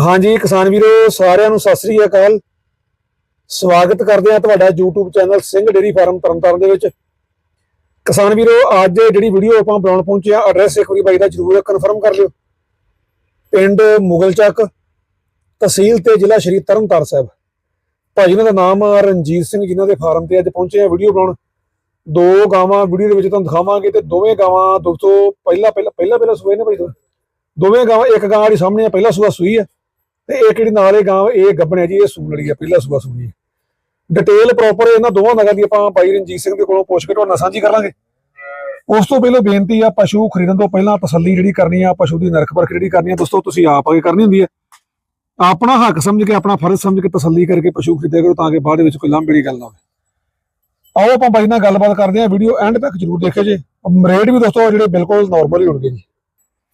ਹਾਂਜੀ, ਕਿਸਾਨ ਵੀਰੋ, ਸਾਰਿਆਂ ਨੂੰ ਸਤਿ ਸ੍ਰੀ ਅਕਾਲ। ਸਵਾਗਤ ਕਰਦੇ ਹਾਂ ਤੁਹਾਡਾ YouTube channel Singh dairy farm Tarn Taran ਦੇ ਵਿੱਚ। ਕਿਸਾਨ ਵੀਰੋ, ਅੱਜ ਜਿਹੜੀ ਵੀਡੀਓ ਆਪਾਂ ਬਣਾਉਣ ਪਹੁੰਚੇ ਆ ਐਡਰੈਸ ਇੱਕ ਵਾਰੀ ਬਾਈ ਦਾ ਜ਼ਰੂਰ ਕਨਫਰਮ ਕਰ ਲਿਓ। ਪਿੰਡ ਮੁਗਲਚੱਕ, ਤਹਿਸੀਲ ਤੇ ਜ਼ਿਲ੍ਹਾ ਸ਼੍ਰੀ ਤਰਨਤਾਰਨ ਸਾਹਿਬ। ਭਾਜੀ ਉਹਨਾਂ ਦਾ ਨਾਮ ਰਣਜੀਤ ਸਿੰਘ ਜਿਨ੍ਹਾਂ ਦੇ ਫਾਰਮ ਤੇ ਅੱਜ ਪਹੁੰਚੇ ਆ ਵੀਡੀਓ ਬਣਾਉਣ। ਦੋ ਗਾਵਾਂ ਵੀਡੀਓ ਦੇ ਵਿੱਚ ਤੁਹਾਨੂੰ ਦਿਖਾਵਾਂਗੇ ਤੇ ਦੋਵੇਂ ਗਾਵਾਂ ਦੋਸਤੋ, ਪਹਿਲਾਂ ਪਹਿਲਾਂ ਪਹਿਲਾਂ ਪਹਿਲਾਂ ਸੂਏ ਨੇ ਭਾਈ ਦੋ- ਦੋਵੇਂ ਗਾਵਾਂ, ਇੱਕ ਗਾਂ ਜਿਹੜੀ ਸਾਹਮਣੇ ਆ, ਪਹਿਲਾ ਸੂਆ ਸੂਈ ਆ, ਤੇ ਇੱਕ ਜਿਹੜੀ ਨਾਲ ਇਹ ਗਾਂ ਇਹ ਗੱਭਣ ਹੈ ਜੀ, ਇਹ ਸੂਣ ਵਾਲੀ ਆ, ਪਹਿਲਾ ਸੂਆ ਸੂਈ ਹੈ ਡਿਟੇਲ ਪ੍ਰੋਪਰ ਇਹਨਾਂ ਦੋਵਾਂ ਨਗਾਂ ਦੀ ਆਪਾਂ ਬਾਈ ਰਣਜੀਤ ਸਿੰਘ ਦੇ ਕੋਲੋਂ ਪੁੱਛ ਕੇ ਤੁਹਾਡੇ ਨਾਲ ਸਾਂਝੀ ਕਰਾਂਗੇ ਉਸ ਤੋਂ ਪਹਿਲਾਂ ਬੇਨਤੀ ਆ, ਪਸ਼ੂ ਖਰੀਦਣ ਤੋਂ ਪਹਿਲਾਂ ਤਸੱਲੀ ਜਿਹੜੀ ਕਰਨੀ ਆ, ਪਸ਼ੂ ਦੀ ਨਰਖ ਪਰਖ ਜਿਹੜੀ ਕਰਨੀ ਆ, ਦੋਸਤੋ, ਤੁਸੀਂ ਆਪ ਅਗੇ ਕਰਨੀ ਹੁੰਦੀ ਹੈ ਆਪਣਾ ਹੱਕ ਸਮਝ ਕੇ, ਆਪਣਾ ਫਰਜ਼ ਸਮਝ ਕੇ ਤਸੱਲੀ ਕਰਕੇ ਪਸ਼ੂ ਖਰੀਦਿਆ ਕਰੋ ਤਾਂ ਕਿ ਬਾਅਦ ਵਿੱਚ ਕੋਈ ਲਾਂਭੜੀ ਗੱਲ ਨਾ ਹੋਵੇ। ਆਓ ਆਪਾਂ ਬਾਈ ਨਾਲ ਗੱਲਬਾਤ ਕਰਦੇ ਹਾਂ ਵੀਡੀਓ ਐਂਡ ਤੱਕ ਜਰੂਰ ਦੇਖਿਓ ਜੀ। ਰੇਟ ਵੀ ਦੋਸਤੋ ਜਿਹੜੇ ਬਿਲਕੁਲ ਨਾਰਮਲ ਹੀ ਹੋਣਗੇ ਜੀ।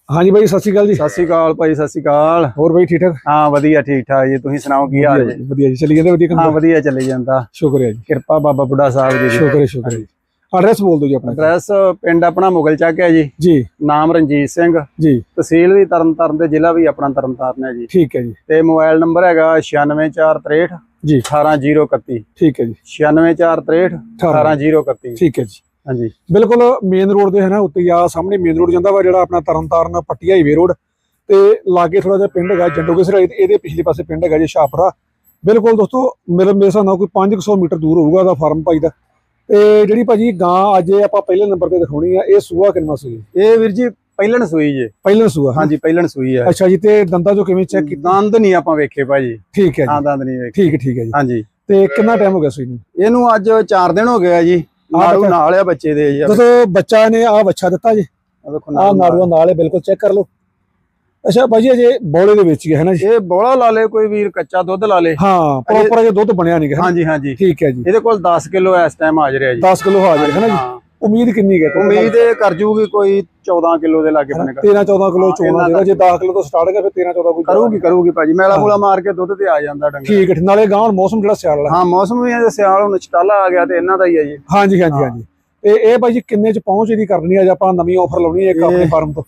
ਹਾਂਜੀ ਬਾਈ ਸਤਿ ਸ਼੍ਰੀ ਅਕਾਲ ਜੀ। ਸਤਿ ਸ਼੍ਰੀ ਅਕਾਲ ਭਾਈ ਸਤਿ ਸ਼੍ਰੀ ਅਕਾਲ। ਹੋਰ ਬਾਈ ਠੀਕ ਠਾਕ? ਹਾਂ ਵਧੀਆ ਠੀਕ ਠਾਕ ਜੀ। ਤੁਸੀਂ ਸੁਣਾਓ ਕੀ ਹਾਲ ਜੀ? ਵਧੀਆ ਜੀ। ਚੱਲੀ ਜਾਂਦੇ ਵਧੀਆ ਕੰਮ? ਹਾਂ ਵਧੀਆ ਚੱਲੀ ਜਾਂਦਾ। ਸ਼ੁਕਰੀਆ ਜੀ। ਕਿਰਪਾ ਬਾਬਾ ਬੁੱਢਾ ਸਾਹਿਬ ਜੀ ਦੀ। ਸ਼ੁਕਰੀਆ ਸ਼ੁਕਰੀਆ ਜੀ। ਐਡਰੈਸ ਬੋਲ ਦਿਓ ਜੀ ਆਪਣਾ। ਐਡਰੈਸ ਪਿੰਡ ਆਪਣਾ ਮੁਗਲ ਚੱਕ ਹੈ ਜੀ। ਜੀ। ਨਾਮ ਰਣਜੀਤ ਸਿੰਘ। ਜੀ। ਤਹਿਸੀਲ ਵੀ ਤਰਨਤਾਰਨ ਤੇ ਜ਼ਿਲ੍ਹਾ ਵੀ ਆਪਣਾ ਤਰਨਤਾਰਨ ਹੈ ਜੀ। ਠੀਕ ਹੈ ਜੀ। ਤੇ ਮੋਬਾਈਲ ਨੰਬਰ ਹੈਗਾ 96463 ਜੀ। 18031 ਠੀਕ ਹੈ ਜੀ। 96463 18031 ਠੀਕ ਹੈ ਜੀ। ਹਾਂਜੀ। ਬਿਲਕੁਲ ਮੇਨ ਰੋਡ ਦੇ ਹੈ ਨਾ ਉੱਤੇ ਆ ਸਾਹਮਣੇ ਮੇਨ ਰੋਡ ਜਾਂਦਾ ਵਾ ਜਿਹੜਾ ਆਪਣਾ ਤਰਨਤਾਰਨ ਪੱਟੀ ਹਾਈਵੇ ਰੋਡ ਤੇ ਲਾਗੇ ਥੋੜਾ ਜਿਹਾ ਪਿੰਡ ਹੈਗਾ ਜੰਡੋਗੇ ਸਰਾਈ ਤੇ ਇਹਦੇ ਪਿਛਲੇ ਪਾਸੇ ਪਿੰਡ ਹੈਗਾ ਜੀ ਸ਼ਾਹਪੁਰਾ। ਬਿਲਕੁਲ ਦੋਸਤੋ ਮੇਰੇ ਮੇਰੇ ਹਿਸਾਬ ਨਾਲ ਕੋਈ 500 ਮੀਟਰ ਦੂਰ ਹੋਊਗਾ ਦਾ ਫਾਰਮ ਭਾਈ ਦਾ। ਤੇ ਜਿਹੜੀ ਭਾਜੀ ਗਾਂ ਅੱਜ ਆਪਾਂ ਪਹਿਲੇ ਨੰਬਰ ਤੇ ਦਿਖਾਉਣੀ ਆ ਇਹ ਸੂਆ ਕਿੰਨਾ ਸੂਈ? ਇਹ ਵੀਰ ਜੀ ਪਹਿਲਣ ਸੂਈ ਜੇ। ਪਹਿਲਾਂ ਸੂਆ ਹਾਂ ਹਾਂਜੀ ਪਹਿਲਣ ਸੂਈ ਹੈ ਅੱਛਾ ਜੀ ਤੇ ਦੰਦਾਂ ਜੋ ਕਿਵੇਂ ਚੈੱਕ ਕੀਤਾ? ਦੰਦ ਨਹੀਂ ਆਪਾਂ ਵੇਖੇ ਭਾਜੀ। ਠੀਕ ਹੈ ਹਾਂ ਜੀ ਦੰਦ ਨਹੀਂ ਵੇਖੇ। ਠੀਕ ਹੈ ਠੀਕ ਹੈ ਜੀ। ਹਾਂਜੀ। ਤੇ ਕਿੰਨਾ ਟਾਈਮ ਹੋ ਗਿਆ ਸੂਈ ਨੂੰ? ਇਹਨੂੰ ਅੱਜ 4 ਦਿਨ ਹੋ ਗਏ ਆ ਜੀ। ਨਾੜੂ ਬੱਚਾ- ਨਾਲ ਆ ਬੱਚੇ ਦੇ ਜੀ। ਆਹ ਦੋਸਤੋ ਬੱਚਾ ਨੇ ਆ ਬੱਚਾ ਦਿੱਤਾ ਜੀ। ਦੇਖੋ ਆ ਨਾਲ। ਨਾੜੂਆ ਨਾਲ। ਹੈ ਬਿਲਕੁਲ ਚੈੱਕ ਕਰ ਲਓ। ਅੱਛਾ ਭਾਜੀ ਅਜੇ ਬੋਲੇ ਦੇ ਵਿੱਚ ਹੀ ਹੈ ਨਾ ਜੀ। ਇਹ ਬੋਲਾ ਲਾ ਲੇ ਕੋਈ ਵੀਰ ਕੱਚਾ ਦੁੱਧ ਲਾ ਲੇ। ਹਾਂ ਪ੍ਰੋਪਰ ਦੁੱਧ ਬਣਿਆ ਨਹੀਂ ਹੈ ਹਾਂਜੀ ਹਾਂਜੀ। ਠੀਕ ਹੈ ਜੀ। ਇਹਦੇ ਕੋਲ 10 ਕਿਲੋ ਇਸ ਟਾਈਮ ਹਾਜ਼ਰ ਹੈ ਜੀ। 10 ਕਿਲੋ ਹਾਜ਼ਰ ਹੈ ਨਾ ਜੀ। ਉਮੀਦ ਕਿੰਨੀ ਹੈ? ਉਮੀਦ ਕਰ ਜੂਗੀ ਕੋਈ 14 ਕਿਲੋ ਦੇ ਲਾਗੇ ਬਣੇ 13 14 ਕਿਲੋ ਹਾਂ, ਚੋਣਾ ਜਿਹੜਾ ਜੇ 10 ਕਿਲੋ ਤੋਂ ਸਟਾਰਟ ਕਰ ਫਿਰ 13 14 ਕੋਈ ਕਰੂਗੀ ਕਰੂਗੀ ਭਾਜੀ। ਮੈਲਾ ਮੂਲਾ ਮਾਰ ਕੇ ਦੁੱਧ ਤੇ ਆ ਜਾਂਦਾ ਡੰਗਰ। ਠੀਕ ਹੈ ਨਾਲੇ ਗਾਂ ਮੌਸਮ ਜਿਹੜਾ ਸਿਆਲ ਵਾਲਾ ਹਾਂ। ਮੌਸਮ ਵੀ ਇਹ ਸਿਆਲ ਹੁਣ ਚਟਾਲਾ ਆ ਗਿਆ ਤੇ ਇਹਨਾਂ ਦਾ ਹੀ ਹੈ ਜੀ। ਹਾਂਜੀ ਹਾਂਜੀ ਹਾਂਜੀ। ਤੇ ਇਹ ਭਾਈ ਜੀ ਕਿੰਨੇ ਚ ਪਹੁੰਚ ਇਹਦੀ ਕਰਨੀ ਹੈ ਜੇ ਆਪਾਂ ਨਵੀਂ ਆਫਰ ਲਾਉਣੀ ਹੈ ਇੱਕ ਆਪਣੇ ਫਾਰਮ ਤੋਂ।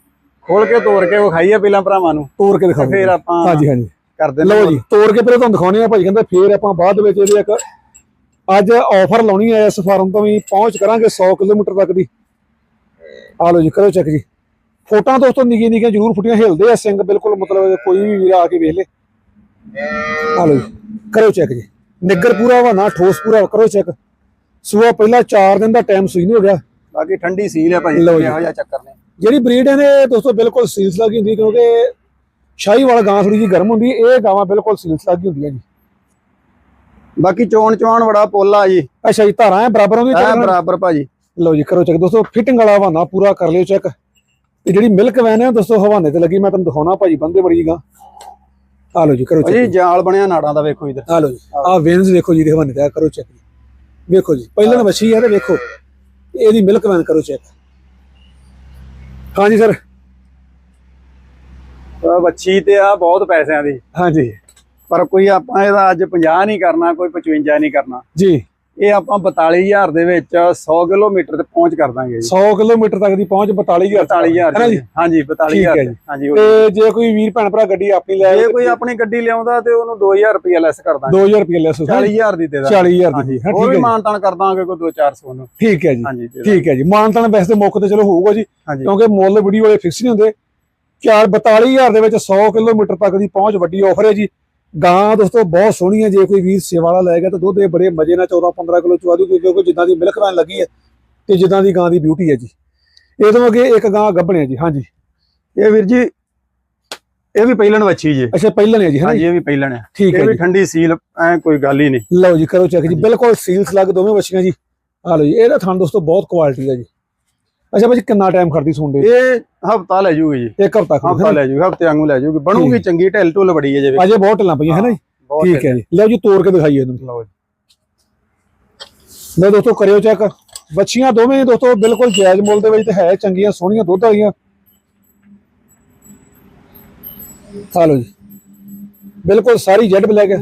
ਖੋਲ ਕੇ ਤੋੜ ਕੇ ਵਿਖਾਈਏ ਪਹਿਲਾਂ ਭਰਾਵਾਂ ਨੂੰ। ਤੋੜ ਕੇ ਦਿਖਾਓ। ਫਿਰ ਆਪਾਂ ਹਾਂਜੀ ਹਾਂਜੀ। ਕਰਦੇ ਲਓ ਜੀ ਤੋੜ ਕੇ ਪਹਿਲਾਂ ਤੁਹਾਨੂੰ ਦਿਖਾਉਣੇ ਆ ਭਾਈ। ਕਹਿੰਦਾ ਫੇਰ ਆਪਾਂ ਬਾਅਦ ਵਿੱਚ ਇਹਦੇ ਇੱਕ ਅੱਜ ਆਫਰ ਲਾਉਣੀ ਹੈ ਇਸ ਫਾਰਮ ਤੋਂ ਵੀ ਪਹੁੰਚ ਕਰਾਂਗੇ 100 ਕਿਲੋਮੀਟਰ ਤੱਕ ਦੀ। ਆ ਲਓ ਜੀ ਕਰੋ ਚੈੱਕ ਜੀ। ਫੋਟੋਆਂ ਦੋਸਤੋ ਨਿੱਕੀਆਂ ਨਿੱਕੀਆਂ ਜ਼ਰੂਰ ਫੁੱਟੀਆਂ ਹਿਲਦੇ ਆ ਸਿੰਘ ਬਿਲਕੁਲ ਮਤਲਬ ਕੋਈ ਵੀ ਵੀਰ ਆ ਕੇ ਵੇਖ ਲੇ। ਆ ਲਓ ਜੀ ਕਰੋ ਚੈੱਕ ਜੀ। ਨਿੱਗਰ ਪੂਰਾ ਵਾ ਨਾ ਠੋਸ ਪੂਰਾ ਕਰੋ ਚੈੱਕ ਸੂਆ ਪਹਿਲਾਂ 4 ਦਿਨ ਦਾ ਟਾਈਮ ਸੂਈ ਨਹੀਂ ਹੋ ਗਿਆ। ਬਾਕੀ ਠੰਡੀ ਸੀਲ ਹੈ ਜੀ। ਇਹੋ ਜਿਹਾ ਚੱਕਰ ਨੇ ਜਿਹੜੀ ਬਰੀਡ ਇਹਨੇ ਦੋਸਤੋ ਬਿਲਕੁਲ ਸੀਲਸ ਲੱਗੀ ਹੁੰਦੀ ਕਿਉਂਕਿ ਸ਼ਾਹੀ ਵਾਲਾ ਗਾਂ ਥੋੜੀ ਜੀ ਗਰਮ ਹੁੰਦੀ ਇਹ ਗਾਵਾਂ ਬਿਲਕੁਲ ਸੀਲਸ ਲੱਗੀ ਹੁੰਦੀਆਂ ਜੀ। ਬਾਕੀ ਚੋਣ ਚਵਾਣ ਬੜਾ ਪੋਲਾ ਜੀ। ਅੱਛਾ ਜੀ ਧਾਰਾਂ ਐ ਬਰਾਬਰ ਹੁੰਦੀ ਐ ਬਰਾਬਰ ਭਾਜੀ। ਲਓ ਜੀ ਕਰੋ ਚੈੱਕ। ਦੋਸਤੋ ਫਿਟਿੰਗ ਵਾਲਾ ਹਵਾਨਾ ਪੂਰਾ ਕਰ ਲਿਓ ਚੈੱਕ। ਤੇ ਜਿਹੜੀ ਮਿਲਕ ਵੈਨ ਹੈ ਦੋਸਤੋ ਹਵਾਨੇ ਤੇ ਲੱਗੀ ਮੈਂ ਤੁਹਾਨੂੰ ਦਿਖਾਉਣਾ ਭਾਜੀ ਬੰਦੇ ਬੜੀ ਗਾ। ਆ ਲਓ ਜੀ ਕਰੋ ਚੈੱਕ ਜਾਲ ਬਣਿਆ ਨਾੜਾਂ ਦਾ ਵੇਖੋ ਇਧਰ। ਆ ਲਓ ਜੀ ਆ ਵੇਨਸ ਦੇਖੋ ਜੀ ਹਵਾਨੇ ਤੇ ਕਰੋ ਚੈੱਕ ਵੇਖੋ ਜੀ ਪਹਿਲਾਂ ਮੱਛੀ ਹੈ ਤੇ ਵੇਖੋ। ਇਹਦੀ ਮਿਲਕ ਵੈਨ ਕਰੋ ਚੈੱਕ ਹਾਂਜੀ ਸਰ ਬੱਚੀ ਤੇ ਆ ਬਹੁਤ ਪੈਸਿਆਂ ਦੀ। ਹਾਂਜੀ। ਪਰ ਕੋਈ ਆਪਾਂ ਇਹਦਾ ਅੱਜ 50 ਨਹੀਂ ਕਰਨਾ ਕੋਈ 55 ਨਹੀਂ ਕਰਨਾ। ਜੀ। ਇਹ ਆਪਾਂ 42000 ਦੇ ਵਿੱਚ 100 ਕਿਲੋਮੀਟਰ ਤੇ ਪਹੁੰਚ ਕਰ ਦਾਂਗੇ ਜੀ। 100 ਕਿਲੋਮੀਟਰ ਤੱਕ ਦੀ ਪਹੁੰਚ 42000 42000 ਹੈ ਨਾ ਜੀ? ਹਾਂਜੀ ਠੀਕ ਹੈ 42000 ਜੀ। ਹਾਂਜੀ ਤੇ ਜੇ ਕੋਈ ਵੀਰ ਭੈਣ ਭਰਾ ਗੱਡੀ ਆਪਣੀ ਲੈ ਜੇ ਕੋਈ ਆਪਣੀ ਗੱਡੀ ਲਿਆਉਂਦਾ ਤੇ ਉਹਨੂੰ 2000 ਰੁਪਏ ਲੈਸ ਕਰ ਦਾਂਗੇ। 2000 ਰੁਪਏ ਲੈਸ ਹੋ 40000 ਦੀ ਦੇ ਦਾਂਗੇ। 40000 ਦੀ। ਹਾਂ ਠੀਕ ਵੀ ਹੈ ਜੀ। ਮਾਨਤਾਨ ਕਰ ਦਾਂਗੇ ਕੋਈ 2-400 ਨੂੰ। ਠੀਕ ਹੈ ਜੀ। ਹਾਂਜੀ। ਠੀਕ ਹੈ ਜੀ। ਮਾਨਤਾਨ ਵੈਸੇ ਤੇ ਮੌਕੇ ਤੇ ਚਲੋ ਹੋਊਗਾ ਜੀ ਕਿਉਂਕਿ ਮੁੱਲ ਵੀਡੀਓ ਵਾਲੇ ਫਿਕਸ ਨਹੀਂ ਹੁੰਦੇ। 4 42000 ਦੇ ਵਿੱਚ 100 ਕਿਲੋਮੀਟਰ ਤੱਕ ਦੀ ਪਹੁੰਚ ਵੱਡੀ ਆਫਰ ਹੈ ਜੀ। ਗਾਂ ਦੋਸਤੋ ਬਹੁਤ ਸੋਹਣੀ ਹੈ। ਜੇ ਕੋਈ ਵੀਰ ਸੇਵਾ ਵਾਲਾ ਲੈ ਗਿਆ ਤਾਂ ਦੁੱਧ ਇਹ ਬੜੇ ਮਜ਼ੇ ਨਾਲ 14 15 ਕਿਲੋ ਚਵਾ ਦੂ ਕਿਉਂਕਿ ਜਿੱਦਾਂ ਦੀ ਮਿਲਕ ਵੈਨ ਲੱਗੀ ਹੈ ਤੇ ਜਿੱਦਾਂ ਦੀ ਗਾਂ ਦੀ ਬਿਊਟੀ ਹੈ ਜੀ। ਇਹ ਤੋਂ ਅੱਗੇ ਇੱਕ ਗਾਂ ਗੱਭਣਿਆ ਜੀ ਹਾਂਜੀ। ਇਹ ਵੀਰ ਜੀ ਇਹ ਵੀ ਪਹਿਲਣ ਵੱਛੀ ਜੇ। ਅੱਛਾ ਪਹਿਲਾਂ ਨੇ ਜੀ ਹਾਂ ਹਾਂਜੀ ਇਹ ਵੀ ਪਹਿਲਣ ਹੈ। ਠੀਕ ਇਹ ਹੈ ਵੀ ਜੀ। ਠੰਡੀ ਸੀਲ ਐ ਕੋਈ ਗੱਲ ਹੀ ਨਹੀਂ। ਲਓ ਜੀ ਕਰੋ ਚੈੱਕ ਜੀ। ਬਿਲਕੁਲ ਸੀਲਸ ਲੱਗ ਦੋਵੇਂ ਬੱਚੀਆਂ ਜੀ। ਆ ਲਓ ਜੀ ਇਹਦਾ ਥਣ ਦੋਸਤੋ ਬਹੁਤ ਕੁਆਲਿਟੀ ਹੈ ਜੀ। ਅੱਛਾ ਭਾਜੀ ਕਿੰਨਾ ਟਾਈਮ ਖੜਦੀ ਸੁਣਦੇ ਇਹ ਹਫਤਾ ਲੈ ਜੂਗੀ ਜੀ। ਇੱਕ ਹਫ਼ਤਾ ਹਫਤਾ ਖੜਦੀ ਲੈ ਜੂਗੀ ਹਫ਼ਤੇ ਵਾਂਗੂ ਲੈ ਜੂਗੀ। ਬਣੂਗੀ ਚੰਗੀ ਢਿੱਲ ਢੁੱਲ ਬੜੀ ਹੈ ਜੇ ਅਜੇ ਬਹੁਤ ਢਿੱਲਾਂ ਪਈਆਂ ਹੈ ਨਾ ਜੀ? ਠੀਕ ਹੈ ਜੀ। ਲਓ ਜੀ ਤੋੜ ਕੇ ਦਿਖਾਈਏ ਇਹਨੂੰ। ਲਓ ਜੀ। ਲੈ ਦੋਸਤੋ ਕਰਿਓ ਚੈੱਕ। ਬੱਚੀਆਂ ਦੋਵੇਂ ਦੋਸਤੋ ਬਿਲਕੁਲ ਜਾਇਜ਼ ਮੁੱਲ ਦੇ ਵਿੱਚ ਤੇ ਹੈ ਚੰਗੀਆਂ ਸੋਹਣੀਆਂ ਦੁੱਧ ਵਾਲੀਆਂ। ਆ ਲਓ ਜੀ। ਬਿਲਕੁਲ ਸਾਰੀ ਜੈਡ ਬਲੈਕ ਹੈ।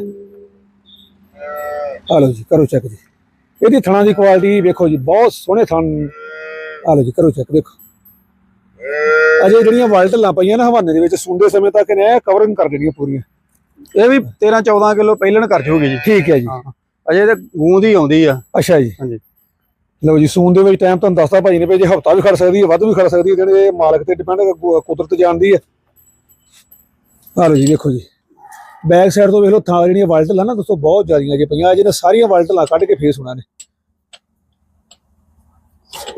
ਆ ਲਓ ਜੀ ਕਰੋ ਚੈੱਕ ਜੀ। ਇਹਦੀ ਥਣਾ ਦੀ ਕੁਆਲਿਟੀ ਵੇਖੋ ਜੀ ਬਹੁਤ ਸੋਹਣੇ ਥਣ ਆ ਲਓ ਜੀ ਕਰੋ ਚੈੱਕ ਦੇਖੋ। ਅਜੇ ਜਿਹੜੀਆਂ ਵਾਲਟਲਾਂ ਪਈਆਂ ਨਾ ਹਵਾਨੇ ਦੇ ਵਿੱਚ ਸੁੰਦੇ ਸਮੇਂ ਤੱਕ ਨੇ ਕਵਰਿੰਗ ਕਰ ਦੇਣੀਆਂ ਪੂਰੀਆਂ। ਇਹ ਵੀ 13 14 ਕਿਲੋ ਪਹਿਲਣ ਕਰ ਜੂਗੀ ਜੀ। ਠੀਕ ਹੈ ਜੀ। ਅਜੇ ਤੇ ਗੂੰਦ ਹੀ ਆਉਂਦੀ ਆ। ਅੱਛਾ ਜੀ। ਹਾਂਜੀ। ਲਓ ਜੀ ਸੂਨ ਦੇ ਵਿੱਚ ਟਾਈਮ ਤੁਹਾਨੂੰ ਦੱਸਦਾ ਭਾਈ ਨੇ ਵੀ ਜੇ ਹਫਤਾ ਵੀ ਖੜ ਸਕਦੀ ਹੈ ਵੱਧ ਵੀ ਖੜ ਸਕਦੀ ਹੈ ਜਿਹੜੇ ਮਾਲਕ ਤੇ ਡਿਪੈਂਡ ਕੁਦਰਤ ਜਾਣਦੀ ਹੈ ਆ ਲਓ ਜੀ ਦੇਖੋ ਜੀ। ਬੈਕ ਸਾਈਡ ਤੋਂ ਵੇਖ ਲਓ ਥਾਂ ਜਿਹੜੀਆਂ ਵਾਲਟਲਾਂ ਨਾ ਦੋਸਤੋ ਬਹੁਤ ਜ਼ਿਆਦੀਆਂ ਜੇ ਪਈਆਂ। ਜਿਹਨੇ ਸਾਰੀਆਂ ਵਾਲਟਲਾਂ ਕੱਢ ਕੇ ਫੇਸ ਹੋਣਾ ਨੇ।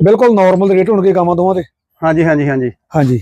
ਬਿਲਕੁਲ ਨਾਰਮਲ ਰੇਟ ਹੋਣਗੇ ਗਾਵਾਂ ਦੋਵਾਂ ਦੇ। ਹਾਂਜੀ ਹਾਂਜੀ ਹਾਂਜੀ। ਹਾਂਜੀ।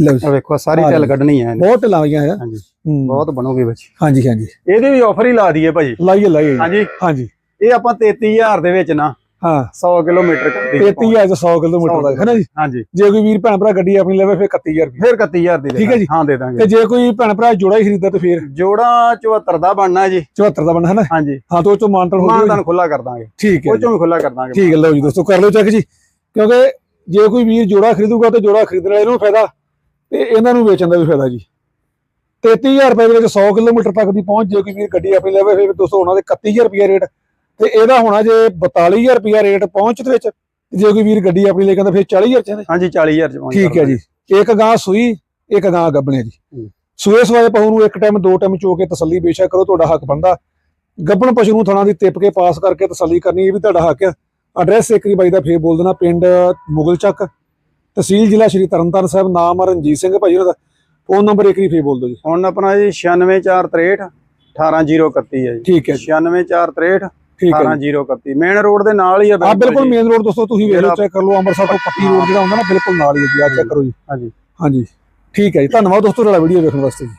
ਲਓ ਜੀ। ਵੇਖੋ ਸਾਰੀ। ਢਿੱਲ ਕੱਢਣੀ ਆ। ਬਹੁਤ ਢਿੱਲਾਂ ਹੋਈਆਂ ਹੈ ਹਾਂਜੀ। ਬਹੁਤ ਬਣੂਗੀ ਬੱਚੀ ਹਾਂਜੀ ਹਾਂਜੀ। ਇਹਦੀ ਵੀ ਆਫਰ ਹੀ ਲਾ ਦਈਏ ਭਾਜੀ। ਲਾਈਏ ਲਾਈਏ। ਹਾਂਜੀ। ਹਾਂਜੀ। ਇਹ ਆਪਾਂ 33000 ਦੇ ਵਿੱਚ ਨਾ ਹਾਂ। 100 ਕਿਲੋਮੀਟਰ ਕਰਦੀ 33000 ਤੋਂ 100 ਕਿਲੋਮੀਟਰ ਦਾ ਹੈ ਨਾ ਜੀ? ਹਾਂਜੀ। ਜੇ ਕੋਈ ਵੀਰ ਭੈਣ ਭਰਾ ਗੱਡੀ ਆਪਣੀ ਲਵੇ ਫਿਰ 31000 ਰੁਪਏ ਫਿਰ 31000 ਦੀ ਦੇ ਠੀਕ ਹੈ ਜੀ। ਹਾਂ ਦੇ ਤੇ ਦਾਂਗੇ ਜੇ ਕੋਈ ਭੈਣ ਭਰਾ ਜੋੜਾ ਹੀ ਖਰੀਦਦਾ ਤੇ ਫਿਰ? ਜੋੜਾ 74 ਦਾ ਬਣਨਾ ਜੀ। 74 ਦਾ ਬਣਾ ਹੈ ਨਾ? ਹਾਂਜੀ। ਹਾਂ ਤੋਂ ਚੋਂ ਮਾਨਤਨ ਹੋ ਮਾਨਦਾਨ ਖੁੱਲਾ ਕਰ ਦਾਂਗੇ। ਠੀਕ ਹੈ ਉਹ। ਚੋਂ ਵੀ ਖੁੱਲਾ ਕਰ ਦਾਂਗੇ। ਠੀਕ ਹੈ ਲਓ ਜੀ ਦੋਸਤੋ ਕਰ ਲਓ ਚੈੱਕ ਜੀ। ਕਿਉਂਕਿ ਜੇ ਕੋਈ ਵੀਰ ਜੋੜਾ ਖਰੀਦੂਗਾ ਤੇ ਜੋੜਾ ਖਰੀਦਣ ਵਾਲੇ ਨੂੰ ਫਾਇਦਾ ਤੇ ਇਹਨਾਂ ਨੂੰ ਵੇਚਣ ਦਾ ਵੀ ਫਾਇਦਾ ਜੀ। 33000 ਰੁਪਏ ਦੇ ਵਿੱਚ 100 ਕਿਲੋਮੀਟਰ ਤੱਕ ਦੀ ਪਹੁੰਚ ਜੇ ਕੋਈ ਵੀਰ ਗੱਡੀ ਆਪਣੀ ਲਵੇ ਫਿਰ ਦੋਸਤੋ ਉਹਨਾਂ ਦੇ 31000 ਰੁਪਏ ਰੇਟ ਤੇ ਇਹਦਾ ਹੋਣਾ ਜੇ 42000 ਰੁਪਏ ਰੇਟ ਪਹੁੰਚ ਦੇ ਵਿੱਚ ਜੇ ਕੋਈ ਵੀਰ ਗੱਡੀ ਆਪਣੀ ਲੈ ਕੇ ਆਉਂਦਾ ਫਿਰ 40000 ਚ। ਹਾਂਜੀ 40000 ਚ ਪਹੁੰਚ ਠੀਕ ਹੈ ਜੀ। ਇੱਕ ਗਾਂ ਸੂਈ ਇੱਕ ਗਾਂ ਗੱਬਣੇ ਜੀ ਹੂੰ। ਸੂਏ ਸਵਾਏ ਪਹੂ ਨੂੰ ਇੱਕ ਟਾਈਮ ਦੋ ਟਾਈਮ ਚੋ ਕੇ ਤਸੱਲੀ ਬੇਸ਼ੱਕ ਕਰੋ ਤੁਹਾਡਾ ਹੱਕ ਬਣਦਾ। ਗੱਬਣ ਪਸ਼ੂ ਨੂੰ ਥਣਾ ਦੀ ਤਿੱਪ ਕੇ ਪਾਸ ਕਰਕੇ ਤਸੱਲੀ ਕਰਨੀ ਇਹ ਵੀ ਤੁਹਾਡਾ ਹੱਕ ਆ। ਐਡਰੈਸ ਇੱਕਰੀ ਬਾਈ ਦਾ ਫੇਰ ਬੋਲ ਦੇਣਾ ਪਿੰਡ ਮੁਗਲ ਚੱਕ। ਤਹਿਸੀਲ ਜ਼ਿਲ੍ਹਾ ਸ਼੍ਰੀ ਤਰਨਤਾਰਨ ਸਾਹਿਬ ਨਾਮ ਰਣਜੀਤ ਸਿੰਘ ਭਾਈ ਉਹਨਾਂ ਦਾ ਫੋਨ ਨੰਬਰ ਇੱਕਰੀ ਫੇਰ ਬੋਲ ਦਿਓ ਜੀ। ਹੁਣ ਆਪਣਾ ਜੀ 96463 18031 ਹੈ ਜੀ। ਠੀਕ ਹੈ ਜੀ। 96463 ਠੀਕ ਹੈ ਜੀ। 18031 ਮੇਨ ਰੋਡ ਦੇ ਨਾਲ ਹੀ ਆ ਬਿਲਕੁਲ ਮੇਨ ਰੋਡ ਦੋਸਤੋ ਤੁਸੀਂ ਵੇਖ ਲਓ ਚੈੱਕ ਕਰ ਲਓ ਅੰਮ੍ਰਿਤਸਰ ਤੋਂ ਪੱਟੀ ਰੋਡ ਜਿਹੜਾ ਹੁੰਦਾ ਨਾ ਬਿਲਕੁਲ ਨਾਲ ਹੀ ਹੈ ਜੀ ਆ ਚੈੱਕ ਕਰੋ ਜੀ। ਹਾਂਜੀ। ਹਾਂਜੀ। ਠੀਕ ਹੈ ਜੀ ਧੰਨਵਾਦ ਦੋਸਤੋ ਤੁਹਾਡਾ ਵੀਡੀਓ ਵੇਖਣ ਵਾਸਤੇ ਜੀ।